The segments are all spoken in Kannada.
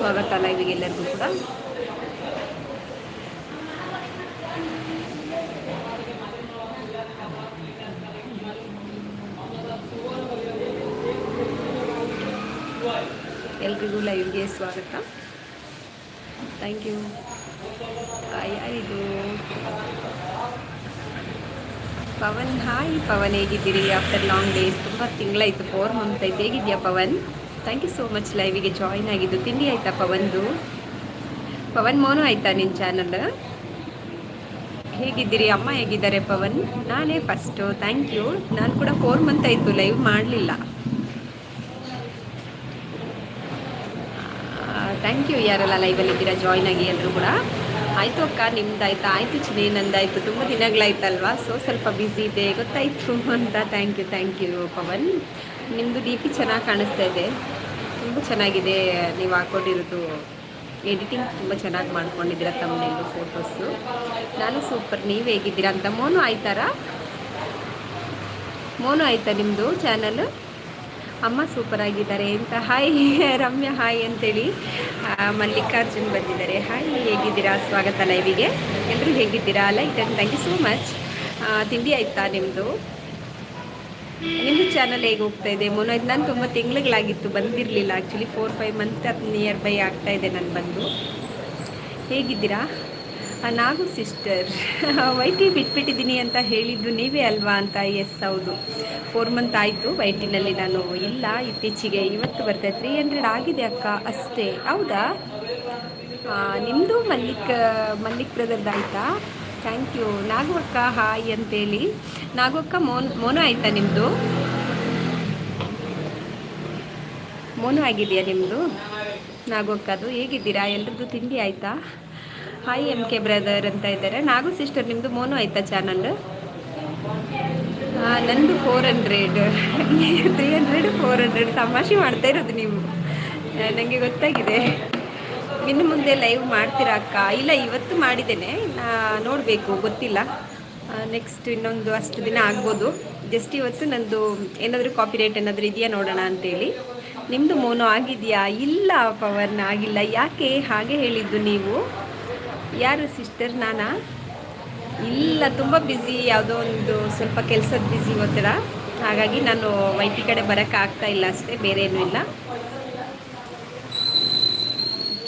ಸ್ವಾಗತ ಲೈವಿಗೆ ಎಲ್ಲರಿಗೂ ಕೂಡ. ಎಲ್ರಿಗೂ ಲೈವ್ಗೆ ಸ್ವಾಗತ. ಥ್ಯಾಂಕ್ ಯು ಇದು ಪವನ್, ಹಾಯ್ ಪವನ್, ಹೇಗಿದ್ದೀರಿ? ಆಫ್ಟರ್ ಲಾಂಗ್ ಡೇಸ್ ತುಂಬ ತಿಂಗಳಾಯಿತು. ಫೋರ್ ಮಂತ್ ಆಯ್ತು. ಹೇಗಿದೆಯಾ Pavan? Thank you so much ಲೈವಿಗೆ join ಆಗಿದ್ದು ತಿಂಡಿ ಆಯಿತಾ ಪವನ್ದು? ಪವನ್ ಮೋನು ಆಯಿತಾ ನಿನ್ನ ಚಾನಲ್ ಹೇಗಿದ್ದೀರಿ? ಅಮ್ಮ ಹೇಗಿದ್ದಾರೆ ಪವನ್? ನಾನೇ ಫಸ್ಟು ಥ್ಯಾಂಕ್ ಯು ನಾನು ಕೂಡ ಫೋರ್ ಮಂತ್ ಆಯಿತು ಲೈವ್ ಮಾಡಲಿಲ್ಲ. ಥ್ಯಾಂಕ್ ಯು ಯಾರೆಲ್ಲ ಲೈವಲ್ಲಿ ಇದ್ದೀರಾ? ಜಾಯ್ನ್ ಆಗಿ ಎಲ್ಲರೂ ಕೂಡ. ಆಯಿತು ಅಕ್ಕ, ನಿಮ್ದಾಯ್ತಾ? ಆಯಿತು ಚಿನ್ನಿ, ನಂದಾಯಿತು. ತುಂಬ ದಿನಗಳಾಯ್ತಲ್ವಾ? ಸೊ ಸ್ವಲ್ಪ ಬ್ಯುಸಿ ಇದೆ. ಗೊತ್ತಾಯಿತು ಅಂತ. Thank you thank you Pavan. ನಿಮ್ಮದು ಡಿ ಪಿ ಚೆನ್ನಾಗಿ ಕಾಣಿಸ್ತಾ ಇದೆ. ತುಂಬ ಚೆನ್ನಾಗಿದೆ ನೀವು ಹಾಕ್ಕೊಂಡಿರೋದು ಎಡಿಟಿಂಗ್ ತುಂಬ ಚೆನ್ನಾಗಿ ಮಾಡ್ಕೊಂಡಿದ್ದೀರಾ ತಮ್ಮನೆಲ್ಲೂ ಫೋಟೋಸು ನಾನು ಸೂಪರ್ ನೀವು ಹೇಗಿದ್ದೀರಾ ಅಂತ ಮೋನು ಆಯ್ತಾರಾ? ಮೋನು ಆಯ್ತಾ ನಿಮ್ಮದು ಚಾನಲ್ ಅಮ್ಮ ಸೂಪರ್ ಆಗಿದ್ದಾರೆ. ಅಂತ ಹಾಯ್ ರಮ್ಯ ಹಾಯ್ ಅಂತೇಳಿ. ಮಲ್ಲಿಕಾರ್ಜುನ್ ಬಂದಿದ್ದಾರೆ. ಹಾಯ್ ಹೇಗಿದ್ದೀರಾ? ಸ್ವಾಗತ ಲೈವಿಗೆ ಎಲ್ಲರೂ ಹೇಗಿದ್ದೀರಾ? Like and thank you so much ತಿಂಡಿ ಆಯಿತಾ ನಿಮ್ಮದು ನಿಮ್ಮದು ಚಾನಲ್ ಹೇಗೆ ಹೋಗ್ತಾ ಇದೆ? ಮೊನ್ನೆ ನಾನು ತುಂಬ ತಿಂಗಳುಗಳಾಗಿತ್ತು, ಬಂದಿರಲಿಲ್ಲ actually four five month near by ಆಗ್ತಾ ಇದೆ ನಾನು ಬಂದು. ಹೇಗಿದ್ದೀರಾ? ನಾಗು ಸಿಸ್ಟರ್ ವೈಟಿ ಬಿಟ್ಬಿಟ್ಟಿದ್ದೀನಿ ಅಂತ ಹೇಳಿದ್ದು ನೀವೇ ಅಲ್ವಾ ಅಂತ? ಎಸ್ ಹೌದು. ಫೋರ್ ಮಂತ್ ಆಯಿತು ವೈಟಿನಲ್ಲಿ ನಾನು. ಇಲ್ಲ, ಇತ್ತೀಚೆಗೆ ಇವತ್ತು ಬರ್ತಾ ತ್ರೀ ಹಂಡ್ರೆಡ್ ಆಗಿದೆ ಅಕ್ಕ, ಅಷ್ಟೇ. ಹೌದಾ? ನಿಮ್ಮದು ಮಲ್ಲಿಕ್ ಮಲ್ಲಿಕ್ ಬ್ರದರ್ದು ಆಯಿತಾ ಥ್ಯಾಂಕ್ ಯು ನಾಗವಕ್ಕ ಹಾಯ್ ಅಂತೇಳಿ. ನಾಗವಕ್ಕ, ಮೋನ್, ಮೋನು ಆಯಿತಾ ನಿಮ್ಮದು ಮೋನು ಆಗಿದೆಯಾ ನಿಮ್ಮದು ನಾಗವಕ್ಕದು, ಹೇಗಿದ್ದೀರಾ? ಎಲ್ರದ್ದು ತಿಂಡಿ ಆಯಿತಾ? ಹಾಯ್ ಎಂ ಕೆ ಬ್ರದರ್ ಅಂತ ಇದ್ದಾರೆ. ನಾಗು ಸಿಸ್ಟರ್ ನಿಮ್ಮದು ಮೋನು ಆಯಿತಾ ಚಾನಲ್ ನಂದು four hundred three hundred four hundred ತಮಾಷೆ ಮಾಡ್ತಾ ಇರೋದು ನೀವು. ನನಗೆ ಗೊತ್ತಾಗಿದೆ. ಇನ್ನು ಮುಂದೆ ಲೈವ್ ಮಾಡ್ತೀರಾ ಅಕ್ಕ? ಇಲ್ಲ, ಇವತ್ತು ಮಾಡಿದ್ದೇನೆ. ನೋಡಬೇಕು, ಗೊತ್ತಿಲ್ಲ. ನೆಕ್ಸ್ಟ್ ಇನ್ನೊಂದು ಅಷ್ಟು ದಿನ ಆಗ್ಬೋದು. ಜಸ್ಟ್ ಇವತ್ತು ನಂದು ಏನಾದರೂ ಕಾಪಿ ರೇಟ್ ಏನಾದರೂ ಇದೆಯಾ ನೋಡೋಣ ಅಂತೇಳಿ. ನಿಮ್ಮದು ಮೋನೋ ಆಗಿದೆಯಾ? ಇಲ್ಲ ಪವರ್ನ ಆಗಿಲ್ಲ. ಯಾಕೆ ಹಾಗೆ ಹೇಳಿದ್ದು ನೀವು? ಯಾರು ಸಿಸ್ಟರ್ ನಾನಾ? ಇಲ್ಲ, ತುಂಬ ಬ್ಯುಸಿ ಯಾವುದೋ ಒಂದು ಸ್ವಲ್ಪ ಕೆಲಸದ ಬ್ಯುಸಿ ಒತ್ತಡ. ಹಾಗಾಗಿ ನಾನು ವೈಟಿ ಕಡೆ ಬರೋಕ್ಕಾಗ್ತಾ ಇಲ್ಲ ಅಷ್ಟೇ ಬೇರೆ ಏನೂ ಇಲ್ಲ.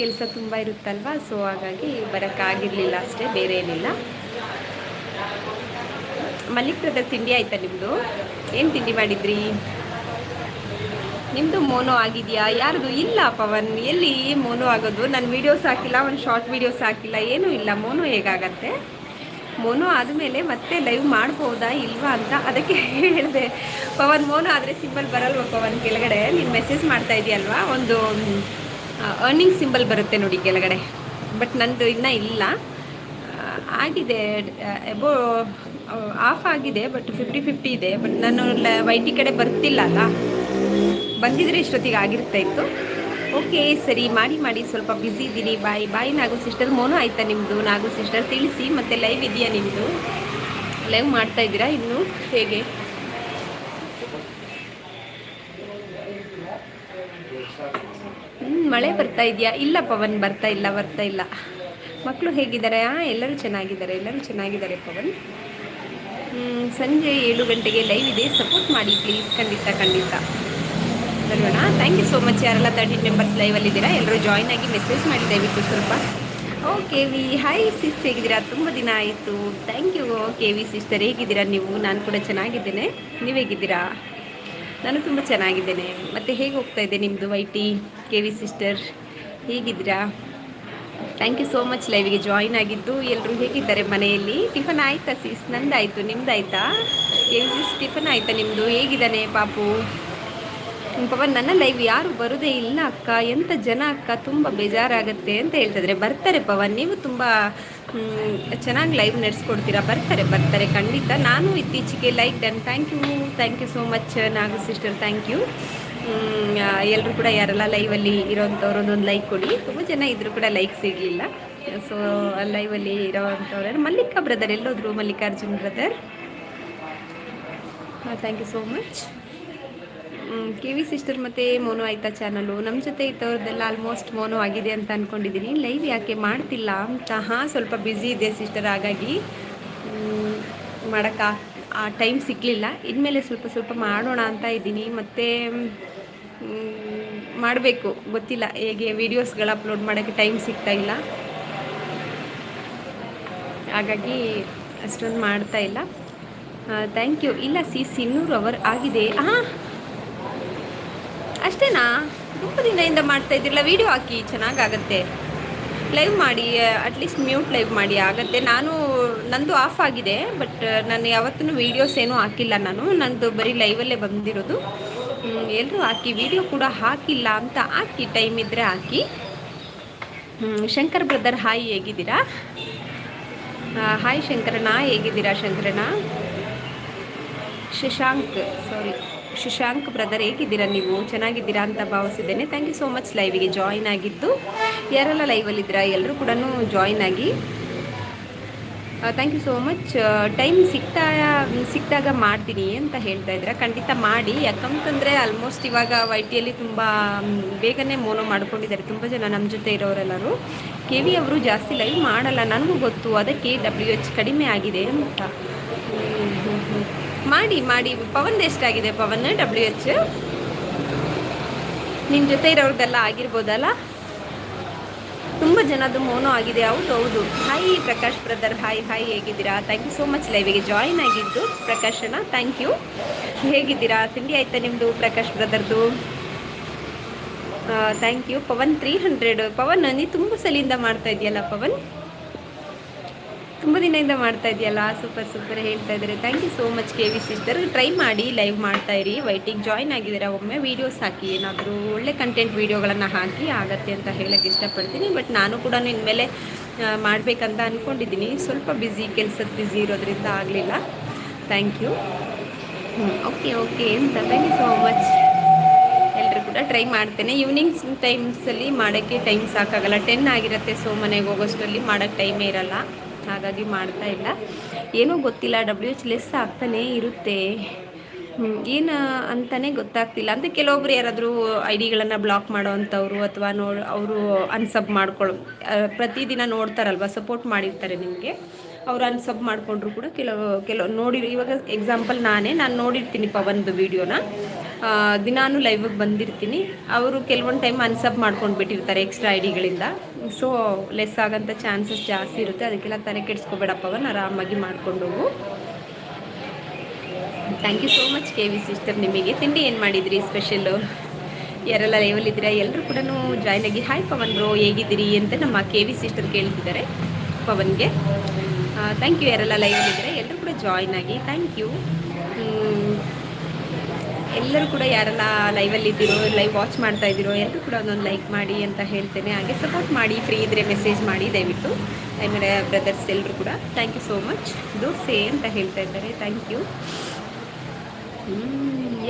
ಕೆಲಸ ತುಂಬ ಇರುತ್ತಲ್ವ? ಸೊ ಹಾಗಾಗಿ ಬರೋಕ್ಕಾಗಿರಲಿಲ್ಲ ಅಷ್ಟೇ, ಬೇರೆ ಏನಿಲ್ಲ. ಮಲ್ಲಿಕ್ ಬ್ರದರ್ ತಿಂಡಿ ಆಯ್ತಾ ನಿಮ್ಮದು ಏನು ತಿಂಡಿ ಮಾಡಿದ್ರಿ? ನಿಮ್ಮದು ಮೋನೋ ಆಗಿದೆಯಾ? ಯಾರ್ದು? ಇಲ್ಲ, ಪವನ್. ಎಲ್ಲಿ ಮೋನೋ ಆಗೋದು? ನಾನು ವೀಡಿಯೋಸ್ ಹಾಕಿಲ್ಲ, ಒಂದು ಶಾರ್ಟ್ ವೀಡಿಯೋಸ್ ಹಾಕಿಲ್ಲ. ಏನೂ ಇಲ್ಲ. ಮೋನೋ ಹೇಗಾಗತ್ತೆ? ಮೋನೋ ಆದಮೇಲೆ ಮತ್ತೆ ಲೈವ್ ಮಾಡ್ಬೋದಾ, ಇಲ್ವಾ ಅಂತ ಅದಕ್ಕೆ ಹೇಳಿದೆ. ಪವನ್, ಮೋನೋ ಆದರೆ ಸಿಂಬಲ್ ಬರಲ್ವ ಪವನ್? ಕೆಳಗಡೆ. ನೀನು ಮೆಸೇಜ್ ಮಾಡ್ತಾ ಇದೆಯಲ್ವಾ? ಒಂದು ಅರ್ನಿಂಗ್ ಸಿಂಬಲ್ ಬರುತ್ತೆ ನೋಡಿ ಕೆಳಗಡೆ. ಬಟ್ ನಂದು ಇನ್ನೂ ಇಲ್ಲ. ಆಗಿದೆ. ಎಬೋ ಆಫ್ ಆಗಿದೆ ಬಟ್ ಫಿಫ್ಟಿ ಫಿಫ್ಟಿ ಇದೆ. ಬಟ್ ನಾನು ವೈಟಿ ಕಡೆ ಬರ್ತಿಲ್ಲ ಅಲ್ಲ? ಬಂದಿದ್ರೆ ಇಷ್ಟೊತ್ತಿಗೆ ಆಗಿರ್ತಾ ಇತ್ತು. ಓಕೆ ಸರಿ, ಮಾಡಿ ಮಾಡಿ. ಸ್ವಲ್ಪ ಬ್ಯುಸಿ ಇದ್ದೀನಿ ಬಾಯ್ ಬಾಯ್ ನಾಗು ಸಿಸ್ಟರ್ ಮೋನು ಆಯ್ತಾ ನಿಮ್ಮದು ನಾಗು ಸಿಸ್ಟರ್ ತಿಳಿಸಿ. ಮತ್ತು ಲೈವ್ ಇದೆಯಾ ನಿಮ್ಮದು ಲೈವ್ ಮಾಡ್ತಾ ಇದ್ದೀರಾ ಇನ್ನು? ಹೇಗೆ? ಮಳೆ ಬರ್ತಾ ಇದೆಯಾ? ಇಲ್ಲ ಪವನ್, ಬರ್ತಾ ಇಲ್ಲ ಬರ್ತಾ ಇಲ್ಲ. ಮಕ್ಕಳು ಹೇಗಿದ್ದಾರೆ? ಎಲ್ಲರೂ ಚೆನ್ನಾಗಿದ್ದಾರೆ ಎಲ್ಲರೂ ಚೆನ್ನಾಗಿದ್ದಾರೆ ಪವನ್. ಸಂಜೆ ಏಳು ಗಂಟೆಗೆ ಲೈವ್ ಇದೆ. ಸಪೋರ್ಟ್ ಮಾಡಿ ಪ್ಲೀಸ್ ಖಂಡಿತ ಖಂಡಿತ. ಬರೋಣ ಥ್ಯಾಂಕ್ ಯು ಸೋ ಮಚ್ ಯಾರೆಲ್ಲ ತರ್ಟೀನ್ ಮೆಂಬರ್ಸ್ ಲೈವಲ್ಲಿದ್ದೀರಾ ಎಲ್ಲರೂ ಜಾಯ್ನ್ ಆಗಿ ಮೆಸೇಜ್ ಮಾಡಿ, ದಯವಿಟ್ಟು ಸ್ವಲ್ಪ. ಓಕೆ ವಿ ಹಾಯ್ ಸಿಸ್ ಹೇಗಿದ್ದೀರಾ? ತುಂಬ ದಿನ ಆಯಿತು. Thank you K V sister ಹೇಗಿದ್ದೀರಾ? ನೀವು? ನಾನು ಕೂಡ ಚೆನ್ನಾಗಿದ್ದೇನೆ. ನೀವು ಹೇಗಿದ್ದೀರಾ? ನಾನು ತುಂಬ ಚೆನ್ನಾಗಿದ್ದೇನೆ. ಮತ್ತು ಹೇಗೆ ಹೋಗ್ತಾ ಇದೆ ನಿಮ್ಮದು Y T K V sister ಹೇಗಿದ್ದೀರಾ? ಥ್ಯಾಂಕ್ ಯು ಸೋ ಮಚ್ ಲೈವಿಗೆ ಜಾಯಿನ್ ಆಗಿದ್ದು. ಎಲ್ಲರೂ ಹೇಗಿದ್ದಾರೆ ಮನೆಯಲ್ಲಿ? ಟಿಫನ್ ಆಯ್ತಾ ಸಿಸ್ ನಂದಾಯಿತು, ನಿಮ್ದಾಯ್ತಾ? ಕೆ ವಿ ಸಿಸ್ ಟಿಫನ್ ಆಯಿತಾ ನಿಮ್ಮದು ಹೇಗಿದ್ದಾನೆ ಪಾಪು? ಪಾಪ ನನ್ನ ಲೈವ್ ಯಾರು ಬರೋದೇ ಇಲ್ಲ ಅಕ್ಕ. ಎಂಥ ಜನ ಅಕ್ಕ? ತುಂಬ ಬೇಜಾರಾಗತ್ತೆ ಅಂತ ಹೇಳ್ತಿದ್ರೆ, ಬರ್ತಾರೆ ಪವನ್. ನೀವು ತುಂಬ ಚೆನ್ನಾಗಿ ಲೈವ್ ನಡೆಸ್ಕೊಡ್ತೀರಾ. ಬರ್ತಾರೆ ಬರ್ತಾರೆ. ಖಂಡಿತ. ನಾನು ಇತ್ತೀಚೆಗೆ like done thank you thank you so much Nagu sister thank you ಎಲ್ಲರೂ ಕೂಡ ಯಾರೆಲ್ಲ ಲೈವಲ್ಲಿ ಇರೋವಂಥವ್ರು ಒಂದೊಂದು ಲೈಕ್ ಕೊಡಿ. ತುಂಬ ಜನ ಇದ್ರೂ ಕೂಡ ಲೈಕ್ ಸಿಗಲಿಲ್ಲ ಸೊ ಲೈವಲ್ಲಿ ಇರೋವಂಥವ್ರು Mallika brother ಎಲ್ಲೋದ್ರು Mallikarjun brother thank you so much K V sister ಮತ್ತು ಮೋನೋ ಆಯ್ತಾ ಚಾನಲು ನಮ್ಮ ಜೊತೆ ಇದ್ದವ್ರದ್ದೆಲ್ಲ ಆಲ್ಮೋಸ್ಟ್ ಮೋನೋ ಆಗಿದೆ ಅಂತ ಅಂದ್ಕೊಂಡಿದ್ದೀನಿ ಲೈವ್ ಯಾಕೆ ಮಾಡ್ತಿಲ್ಲ ಅಂತ? ಹಾಂ, ಸ್ವಲ್ಪ ಬ್ಯುಸಿ ಇದೆ ಸಿಸ್ಟರ್ ಹಾಗಾಗಿ ಮಾಡೋಕ್ಕೆ ಆ ಟೈಮ್ ಸಿಗಲಿಲ್ಲ. ಇನ್ಮೇಲೆ ಸ್ವಲ್ಪ ಸ್ವಲ್ಪ ಮಾಡೋಣ ಅಂತ ಇದ್ದೀನಿ. ಮತ್ತು ಮಾಡಬೇಕು. ಗೊತ್ತಿಲ್ಲ ಹೇಗೆ ವೀಡಿಯೋಸ್ಗಳು ಅಪ್ಲೋಡ್ ಮಾಡೋಕ್ಕೆ ಟೈಮ್ ಸಿಗ್ತಾ ಇಲ್ಲ. ಹಾಗಾಗಿ, ಅಷ್ಟೊಂದು ಮಾಡ್ತಾ ಇಲ್ಲ. ಥ್ಯಾಂಕ್ ಯು ಇಲ್ಲ ಸಿ ಸಿನ್ನೂರು ಅವರ್ ಆಗಿದೆ. ಹಾಂ ಅಷ್ಟೇನಾ? ತುಂಬ ದಿನದಿಂದ ಮಾಡ್ತಾ ಇದ್ದಿರಲ್ಲ ವೀಡಿಯೋ ಹಾಕಿ ಚೆನ್ನಾಗಾಗತ್ತೆ. ಲೈವ್ ಮಾಡಿ ಅಟ್ಲೀಸ್ಟ್ ಮ್ಯೂಟ್ ಲೈವ್ ಮಾಡಿ ಆಗುತ್ತೆ. ನಾನು, ನಂದು ಆಫ್ ಆಗಿದೆ ಬಟ್ ನಾನು ಯಾವತ್ತೂ ವೀಡಿಯೋಸ್ ಏನೂ ಹಾಕಿಲ್ಲ ನಾನು. ನಂದು ಬರೀ ಲೈವಲ್ಲೇ ಬಂದಿರೋದು. ಎಲ್ಲರೂ ಹಾಕಿ ವೀಡಿಯೋ ಕೂಡ ಹಾಕಿಲ್ಲ ಅಂತ ಹಾಕಿ ಟೈಮ್ ಇದ್ದರೆ ಹಾಕಿ. ಶಂಕರ್ ಬ್ರದರ್ ಹಾಯ್ ಹೇಗಿದ್ದೀರಾ? ಹಾಯ್ ಶಂಕರಣ್ಣ, ಹೇಗಿದ್ದೀರಾ ಶಂಕರಣ್ಣ? ಶಶಾಂಕ್ ಸಾರಿ ಶಶಾಂಕ್ ಬ್ರದರ್ ಹೇಗಿದ್ದೀರಾ ನೀವು? ಚೆನ್ನಾಗಿದ್ದೀರಾ ಅಂತ ಭಾವಿಸಿದ್ದೇನೆ. ಥ್ಯಾಂಕ್ ಯು ಸೋ ಮಚ್ ಲೈವಿಗೆ ಜಾಯಿನ್ ಆಗಿದ್ದು. ಯಾರೆಲ್ಲ ಲೈವಲ್ಲಿದ್ದೀರಾ ಎಲ್ಲರೂ ಕೂಡ ಜಾಯಿನ್ ಆಗಿ. Thank you so much time ಸಿಗ್ತಾ, ಸಿಕ್ಕಿದಾಗ ಮಾಡ್ತೀನಿ ಅಂತ ಹೇಳ್ತಾ ಇದ್ದೀರಾ? ಖಂಡಿತ ಮಾಡಿ. ಯಾಕಂತಂದರೆ ಆಲ್ಮೋಸ್ಟ್ ಇವಾಗ ವೈ ಟಿಯಲ್ಲಿ ತುಂಬ ಬೇಗನೆ ಮೋನೋ ಮಾಡ್ಕೊಂಡಿದ್ದಾರೆ. ತುಂಬ ಜನ ನಮ್ಮ ಜೊತೆ ಇರೋರೆಲ್ಲರೂ. ಕೆ ವಿ ಅವರು ಜಾಸ್ತಿ ಲೈವ್ ಮಾಡಲ್ಲ. ನನಗೂ ಗೊತ್ತು. ಅದಕ್ಕೆ ಡಬ್ಲ್ಯೂ ಎಚ್ ಕಡಿಮೆ ಆಗಿದೆ ಅಂತ. ಮಾಡಿ ಮಾಡಿ ಪವನ್ ಎಷ್ಟಾಗಿದೆ ಪವನ್ ಡಬ್ಲ್ಯೂ ಎಚ್ ನಿಮ್ಮ ಜೊತೆ ಇರೋರ್ದೆಲ್ಲ ಆಗಿರ್ಬೋದಲ್ಲ? ತುಂಬ ಜನದ್ದು ಮೋನೋ ಆಗಿದೆ ಹೌದು ಹೌದು. Hi Prakash brother hi hi ಹೇಗಿದ್ದೀರಾ? ಥ್ಯಾಂಕ್ ಯು ಸೋ ಮಚ್ ಲೈವಿಗೆ ಜಾಯಿನ್ ಆಗಿದ್ದು. ಪ್ರಕಾಶನ ಥ್ಯಾಂಕ್ ಯು ಹೇಗಿದ್ದೀರಾ? ತಿಂಡಿ ಆಯ್ತಾ ನಿಮ್ಮದು Prakash ಬ್ರದರ್ದು thank you Pavan three hundred Pavan, ನೀ ತುಂಬ ಸಲಿಂದ ಮಾಡ್ತಾ ಇದೆಯಲ್ಲ ಪವನ್? ತುಂಬ ದಿನದಿಂದ ಮಾಡ್ತಾ ಇದೆಯಲ್ಲ ಸೂಪರ್ ಸೂಪರ್ ಹೇಳ್ತಾ ಇದ್ದಾರೆ. Thank you so much K V sister try ಮಾಡಿ ಲೈವ್ ಮಾಡ್ತಾ ಇರಿ. ವೈಟಿಗೆ ಜಾಯ್ನ್ ಆಗಿದ್ದೀರಾ ಒಮ್ಮೆ? ವೀಡಿಯೋಸ್ ಹಾಕಿ, ಏನಾದರೂ ಒಳ್ಳೆ ಕಂಟೆಂಟ್ ವೀಡಿಯೋಗಳನ್ನು ಹಾಕಿ ಆಗತ್ತೆ ಅಂತ ಹೇಳೋಕ್ಕೆ ಇಷ್ಟಪಡ್ತೀನಿ. ಬಟ್ ನಾನು ಕೂಡ ಇನ್ಮೇಲೆ ಮಾಡಬೇಕಂತ ಅಂದ್ಕೊಂಡಿದ್ದೀನಿ ಸ್ವಲ್ಪ ಬ್ಯುಸಿ ಕೆಲಸದ ಬ್ಯುಸಿ ಇರೋದ್ರಿಂದ ಆಗಲಿಲ್ಲ. ಥ್ಯಾಂಕ್ ಯು ಓಕೆ ಓಕೆ ಅಂತ ಥ್ಯಾಂಕ್ ಯು ಸೋ ಮಚ್ ಎಲ್ಲರೂ ಕೂಡ ಟ್ರೈ ಮಾಡ್ತೇನೆ. ಈವ್ನಿಂಗ್ಸ್ ಟೈಮ್ಸಲ್ಲಿ ಮಾಡೋಕ್ಕೆ ಟೈಮ್ ಸಾಕಾಗಲ್ಲ. ಟೆನ್ ಆಗಿರುತ್ತೆ ಸೊ ಮನೆಗೆ ಹೋಗೋಷ್ಟರಲ್ಲಿ ಮಾಡೋಕ್ಕೆ ಟೈಮೇ ಇರಲ್ಲ. ಹಾಗಾಗಿ ಮಾಡ್ತಾ ಇಲ್ಲ. ಏನೂ ಗೊತ್ತಿಲ್ಲ ಡಬ್ಲ್ಯೂ ಎಚ್ ಲೆಸ್ ಆಗ್ತಾನೇ ಇರುತ್ತೆ. ಏನು ಅಂತಲೇ ಗೊತ್ತಾಗ್ತಿಲ್ಲ. ಅಂದರೆ ಕೆಲವೊಬ್ರು ಯಾರಾದರೂ ಐ ಡಿಗಳನ್ನು ಬ್ಲಾಕ್ ಮಾಡೋ ಅಂಥವ್ರು ಅಥವಾ ನೋ ಅವರು ಅನ್ಸಬ್ ಮಾಡ್ಕೊಳ್ಳೋ ಪ್ರತಿದಿನ ನೋಡ್ತಾರಲ್ವ ಸಪೋರ್ಟ್ ಮಾಡಿರ್ತಾರೆ ನಿಮಗೆ. ಅವ್ರು ಅನ್ಸಬ್ ಮಾಡಿಕೊಂಡ್ರು ಕೂಡ ಕೆಲವು ಕೆಲವು ನೋಡಿ ಇವಾಗ ಎಕ್ಸಾಂಪಲ್ ನಾನೇ, ನಾನು ನೋಡಿರ್ತೀನಿ ಪವನ್ದು ವೀಡಿಯೋನ ದಿನಾನು ಲೈವಿಗೆ ಬಂದಿರ್ತೀನಿ. ಅವರು ಕೆಲವೊಂದು ಟೈಮ್ ಅನ್ಸಬ್ ಮಾಡ್ಕೊಂಡು ಬಿಟ್ಟಿರ್ತಾರೆ ಎಕ್ಸ್ಟ್ರಾ ಐಡಿಗಳಿಂದ ಡಿಗಳಿಂದ ಸೊ ಲೆಸ್ ಆಗೋಂಥ ಚಾನ್ಸಸ್ ಜಾಸ್ತಿ ಇರುತ್ತೆ. ಅದಕ್ಕೆಲ್ಲ ತಲೆ ಕೆಡಿಸ್ಕೊಬೇಡಪ್ಪ ಪವನ್. ಆರಾಮಾಗಿ ಮಾಡ್ಕೊಂಡು ಹೋಗು. Thank you so much K V sister ನಿಮಗೆ ತಿಂಡಿ ಏನು ಮಾಡಿದ್ರಿ ಸ್ಪೆಷಲ್ಲು ಯಾರೆಲ್ಲ ಲೈವಲ್ಲಿದ್ದೀರಾ ಎಲ್ಲರೂ ಕೂಡ ಜಾಯ್ನ್ ಆಗಿ. ಹಾಯ್ ಪವನ್ ಬ್ರೋ ಹೇಗಿದ್ದೀರಿ ಅಂತ ನಮ್ಮ ಕೆ ವಿ ಸಿಸ್ಟರ್ ಕೇಳ್ತಿದ್ದಾರೆ ಪವನ್ಗೆ. ಥ್ಯಾಂಕ್ ಯು ಯಾರೆಲ್ಲ ಲೈವಲ್ಲಿದ್ದೀರಾ ಎಲ್ಲರೂ ಕೂಡ ಜಾಯ್ನ್ ಆಗಿ. ಥ್ಯಾಂಕ್ ಯು ಎಲ್ಲರೂ ಕೂಡ ಯಾರೆಲ್ಲ ಲೈವಲ್ಲಿ ಇದ್ದೀರೋ ಲೈವ್ ವಾಚ್ ಮಾಡ್ತಾ ಇದ್ದೀರೋ, ಎಲ್ಲರೂ ಕೂಡ ಒಂದೊಂದು ಲೈಕ್ ಮಾಡಿ ಅಂತ ಹೇಳ್ತೇನೆ. ಹಾಗೆ ಸಪೋರ್ಟ್ ಮಾಡಿ ಫ್ರೀ ಇದ್ದರೆ ಮೆಸೇಜ್ ಮಾಡಿ ದಯವಿಟ್ಟು. ಆಮೇಲೆ ಬ್ರದರ್ಸ್ ಎಲ್ಲರೂ ಕೂಡ thank you so much dosa ಅಂತ ಹೇಳ್ತಾ ಇದ್ದಾರೆ. ಥ್ಯಾಂಕ್ ಯು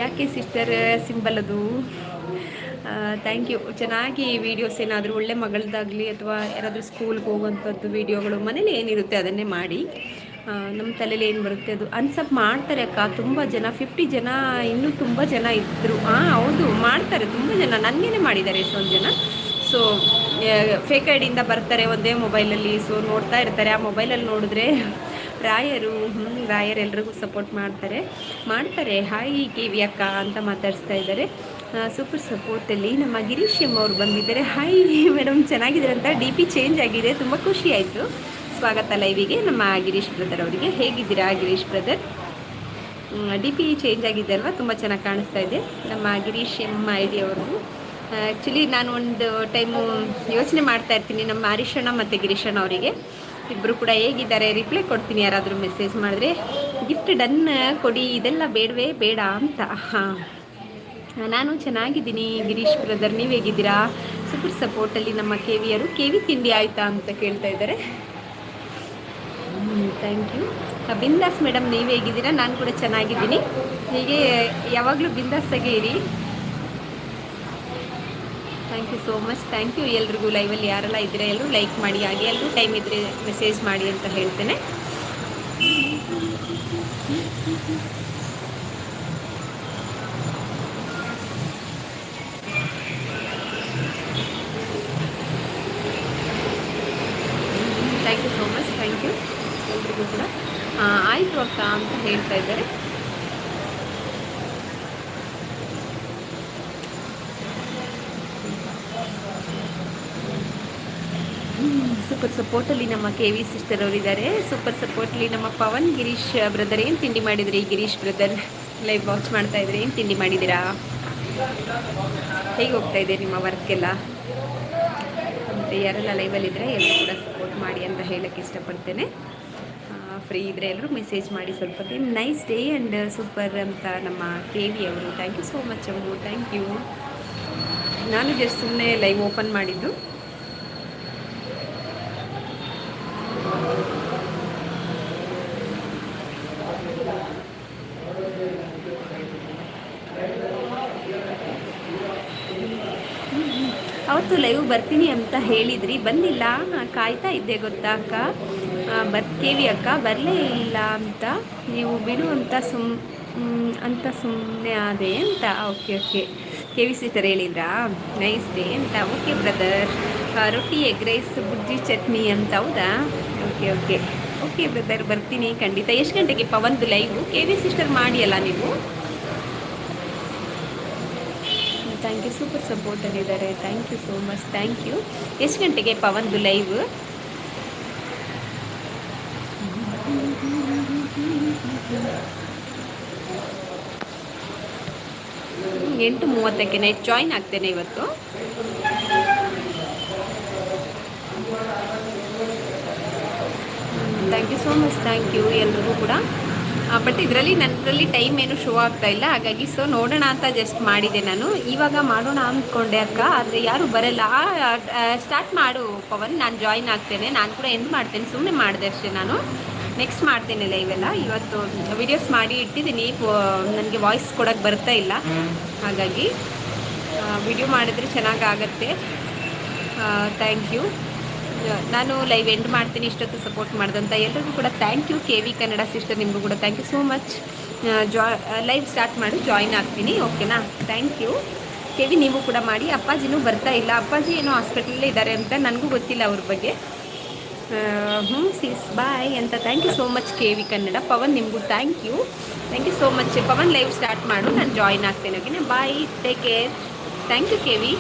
ಯಾಕೆ ಸಿಸ್ಟರ್ ಸಿಂಬಲ್ ಅದು? ಥ್ಯಾಂಕ್ ಯು ಚೆನ್ನಾಗಿ ವೀಡಿಯೋಸ್ ಏನಾದರೂ ಒಳ್ಳೆ ಮಗಳದಾಗಲಿ ಅಥವಾ ಯಾರಾದರೂ ಸ್ಕೂಲ್ಗೆ ಹೋಗುವಂಥದ್ದು ವೀಡಿಯೋಗಳು ಮನೇಲಿ ಏನಿರುತ್ತೆ ಅದನ್ನೇ ಮಾಡಿ. ನಮ್ಮ ತಲೆಯಲ್ಲಿ ಏನು ಬರುತ್ತೆ? ಅದು ಅನ್ಸಪ್ ಮಾಡ್ತಾರೆ ಅಕ್ಕ. ತುಂಬ ಜನ ಫಿಫ್ಟಿ ಜನ, ಇನ್ನೂ ತುಂಬ ಜನ ಇದ್ದರು ಹಾಂ ಹೌದು, ಮಾಡ್ತಾರೆ. ತುಂಬ ಜನ. ನನಗೇನೆ ಮಾಡಿದ್ದಾರೆ ಎಷ್ಟೊಂದು ಜನ. ಸೊ ಫೇಕ್ ಐಡಿಯಿಂದ ಬರ್ತಾರೆ ಒಂದೇ ಮೊಬೈಲಲ್ಲಿ ಸೊ ನೋಡ್ತಾ ಇರ್ತಾರೆ. ಆ ಮೊಬೈಲಲ್ಲಿ ನೋಡಿದ್ರೆ ರಾಯರು ರಾಯರ್ ಎಲ್ರಿಗೂ ಸಪೋರ್ಟ್ ಮಾಡ್ತಾರೆ. ಮಾಡ್ತಾರೆ. ಹಾಯ್ ಕೆ ವಿ ಅಕ್ಕ ಅಂತ ಮಾತಾಡಿಸ್ತಾ ಇದ್ದಾರೆ. ಸೂಪರ್ ಸಪೋರ್ಟಲ್ಲಿ ನಮ್ಮ ಗಿರೀಶ್ ಎಂ ಅವರು ಬಂದಿದ್ದಾರೆ. ಹಾಯ್ ಮೇಡಮ್ ಚೆನ್ನಾಗಿದ್ದಾರೆ ಅಂತ? ಡಿ ಪಿ ಚೇಂಜ್ ಆಗಿದೆ. ತುಂಬ ಖುಷಿ ಆಯಿತು. ಸ್ವಾಗತ ಲೈವಿಗೆ ನಮ್ಮ ಗಿರೀಶ್ ಬ್ರದರ್ ಅವರಿಗೆ. ಹೇಗಿದ್ದೀರಾ Girish brother? D P change ಆಗಿದೆ ಅಲ್ವಾ ತುಂಬ ಚೆನ್ನಾಗಿ ಕಾಣಿಸ್ತಾ ಇದೆ. ನಮ್ಮ ಗಿರೀಶ್ ಎಂ ಐ ಡಿ ಅವ್ರಿಗೂ ಆ್ಯಕ್ಚುಲಿ ನಾನು ಒಂದು ಟೈಮು ಯೋಚನೆ ಮಾಡ್ತಾ ಇರ್ತೀನಿ ನಮ್ಮ ಹರೀಶಣ್ಣ ಮತ್ತು ಗಿರೀಶಣ್ಣ ಅವರಿಗೆ. ಇಬ್ಬರು ಕೂಡ ಹೇಗಿದ್ದಾರೆ? ರಿಪ್ಲೈ ಕೊಡ್ತೀನಿ ಯಾರಾದರೂ ಮೆಸೇಜ್ ಮಾಡಿದ್ರೆ. ಗಿಫ್ಟ್ ಡನ್ ಕೊಡಿ, ಇದೆಲ್ಲ ಬೇಡವೇ? ಬೇಡ ಅಂತ. ಹಾಂ. ನಾನು ಚೆನ್ನಾಗಿದ್ದೀನಿ ಗಿರೀಶ್ ಬ್ರದರ್. ನೀವು ಹೇಗಿದ್ದೀರಾ? ಸೂಪರ್ ಸಪೋರ್ಟಲ್ಲಿ ನಮ್ಮ ಕೆ ವಿಯರು ಕೆ ವಿ ತಿಂಡಿ ಆಯಿತಾ ಅಂತ ಕೇಳ್ತಾ ಇದ್ದಾರೆ. ಥ್ಯಾಂಕ್ ಯು ಬಿಂದಾಸ್ ಮೇಡಮ್ ನೀವು ಹೇಗಿದ್ದೀರಾ? ನಾನು ಕೂಡ ಚೆನ್ನಾಗಿದ್ದೀನಿ. ಹೀಗೆ ಯಾವಾಗಲೂ ಬಿಂದಾಸಾಗೆ ಇರಿ. Thank you so much thank you ಎಲ್ರಿಗೂ ಲೈವಲ್ಲಿ ಯಾರೆಲ್ಲ ಇದ್ದರೆ ಎಲ್ಲರೂ ಲೈಕ್ ಮಾಡಿ, ಹಾಗೆ ಎಲ್ಲರೂ ಟೈಮ್ ಇದ್ದರೆ ಮೆಸೇಜ್ ಮಾಡಿ ಅಂತ ಹೇಳ್ತೇನೆ thank you so much thank you ಎಲ್ರಿಗೂ ಕೂಡ ಆ, ಆಯಿತು ಅಕ್ಕ ಅಂತ ಹೇಳ್ತಾ ಇದ್ದಾರೆ. ಸೂಪರ್ ಸಪೋರ್ಟಲ್ಲಿ ನಮ್ಮ ಕೆ ವಿ ಸಿಸ್ಟರ್ ಅವರಿದ್ದಾರೆ. ಸೂಪರ್ ಸಪೋರ್ಟ್ಲಿ ನಮ್ಮ ಪವನ್, ಗಿರೀಶ್ ಬ್ರದರ್ ಏನು ತಿಂಡಿ ಮಾಡಿದ್ರಿ? ಗಿರೀಶ್ ಬ್ರದರ್ ಲೈವ್ ವಾಚ್ ಮಾಡ್ತಾ ಇದ್ರಿ. ಏನು ತಿಂಡಿ ಮಾಡಿದ್ದೀರಾ? ಹೇಗೆ ಹೋಗ್ತಾ ಇದೆ ನಿಮ್ಮ ವರ್ಕೆಲ್ಲ ಮತ್ತು ಯಾರೆಲ್ಲ ಲೈವಲ್ಲಿದ್ದರೆ ಎಲ್ಲರೂ ಕೂಡ ಸಪೋರ್ಟ್ ಮಾಡಿ ಅಂತ ಹೇಳಕ್ಕೆ ಇಷ್ಟಪಡ್ತೇನೆ. ಫ್ರೀ ಇದ್ದರೆ ಎಲ್ಲರೂ ಮೆಸೇಜ್ ಮಾಡಿ ಸ್ವಲ್ಪ ನೈಸ್ ಡೇ ಆ್ಯಂಡ್ ಸೂಪರ್ ಅಂತ ನಮ್ಮ ಕೆ ವಿ ಅವರು. ಥ್ಯಾಂಕ್ ಯು ಸೋ ಮಚ್ ಅವರು ಥ್ಯಾಂಕ್ ಯು ನಾನು ಜಸ್ಟ್ ಸುಮ್ಮನೆ ಲೈವ್ ಓಪನ್ ಮಾಡಿದ್ದು. ಅವತ್ತು ಲೈವ್ ಬರ್ತೀನಿ ಅಂತ ಹೇಳಿದ್ರಿ. ಬಂದಿಲ್ಲ. ಕಾಯ್ತಾ ಇದ್ದೆ, ಗೊತ್ತಾ ಅಕ್ಕ? ಬರ್ತೀವಿ ಅಕ್ಕ, ಬರಲೇ ಇಲ್ಲ ಅಂತ. ನೀವು ಬಿಡು ಅಂತ ಸುಮ್ ಅಂತ ಸುಮ್ಮನೆ ಆದೆ ಅಂತ. Okay okay. K V sister ಹೇಳಿದ್ರಾ? Nice day ಅಂತ. Okay, brother. ರೊಟ್ಟಿ, ಎಗ್ ರೈಸ್ ಬುಜ್ಜಿ ಚಟ್ನಿ ಅಂತ. ಹೌದಾ? Okay okay. ಓಕೆ, ಬ್ರದರ್, ಬರ್ತೀನಿ ಖಂಡಿತ. ಎಷ್ಟು ಗಂಟೆಗೆ ಪವನ್ದು ಲೈವು ಕೆ ವಿ ಸಿಸ್ಟರ್ ಮಾಡಿ ಅಲ್ಲ ನೀವು? Thank you super ಸಪೋರ್ಟಲ್ಲಿದ್ದಾರೆ thank you so much thank you ಎಷ್ಟು ಗಂಟೆಗೆ ಪವನ್ದು ಲೈವ್ ಎಂಟು ಮೂವತ್ತಕ್ಕೆ ನೈಟ್ ಜಾಯಿನ್ ಆಗ್ತೇನೆ ಇವತ್ತು. Thank you so much thank you ಎಲ್ರಿಗೂ ಕೂಡ. ಬಟ್ ಇದರಲ್ಲಿ ನನ್ನದ್ರಲ್ಲಿ ಟೈಮ್ ಏನು ಶೋ ಆಗ್ತಾ ಇಲ್ಲ. ಹಾಗಾಗಿ ಸೊ ನೋಡೋಣ ಅಂತ ಜಸ್ಟ್ ಮಾಡಿದೆ ನಾನು. ಇವಾಗ ಮಾಡೋಣ ಅಂದ್ಕೊಂಡೆ ಅಕ್ಕ. ಆದರೆ ಯಾರು ಬರಲ್ಲ. ಸ್ಟಾರ್ಟ್ ಮಾಡು ಪವನ್. ನಾನು ಜಾಯಿನ್ ಆಗ್ತೇನೆ. ನಾನು ಕೂಡ ಎಂಡ್ ಮಾಡ್ತೇನೆ. ಸುಮ್ಮನೆ ಮಾಡಿದೆ ಅಷ್ಟೇ ನಾನು. ನೆಕ್ಸ್ಟ್ ಮಾಡ್ತೇನೆ ಲೈವೆಲ್ಲ ಇವತ್ತು ವಿಡಿಯೋಸ್ ಮಾಡಿ ಇಟ್ಟಿದ್ದೀನಿ. ನನಗೆ ವಾಯ್ಸ್ ಕೊಡೋಕ್ಕೆ ಬರ್ತಾ ಇಲ್ಲ. ಹಾಗಾಗಿ ವಿಡಿಯೋ ಮಾಡಿದ್ರೆ ಚೆನ್ನಾಗಾಗತ್ತೆ. ಥ್ಯಾಂಕ್ ಯು ನಾನು ಲೈವ್ ಎಂಡ್ ಮಾಡ್ತೀನಿ. ಇಷ್ಟೊತ್ತು ಸಪೋರ್ಟ್ ಮಾಡಿದಂಥ ಎಲ್ರಿಗೂ ಕೂಡ thank you K V Kannada sister ನಿಮಗೂ ಕೂಡ ಥ್ಯಾಂಕ್ ಯು ಸೋ ಮಚ್ ಜಾ ಲೈವ್ ಸ್ಟಾರ್ಟ್ ಮಾಡಿ. ಜಾಯಿನ್ ಆಗ್ತೀನಿ. ಓಕೆನಾ ಥ್ಯಾಂಕ್ ಯು ಕೆ ವಿ ನೀವು ಕೂಡ ಮಾಡಿ. ಅಪ್ಪಾಜಿನೂ ಬರ್ತಾ ಇಲ್ಲ. ಅಪ್ಪಾಜಿ ಏನೋ ಹಾಸ್ಪಿಟಲಲ್ಲೇ ಇದ್ದಾರೆ ಅಂತ ನನಗೂ ಗೊತ್ತಿಲ್ಲ ಅವ್ರ ಬಗ್ಗೆ. ಹ್ಞೂ ಸಿಸ್ ಬಾಯ್ ಅಂತ thank you so much K V Kannada. Pavan, ನಿಮಗೂ thank you thank you so much Pavan live start ಮಾಡು. ನಾನು ಜಾಯಿನ್ ಆಗ್ತೇನೆ ಓಕೆನಾ bye take care thank you K V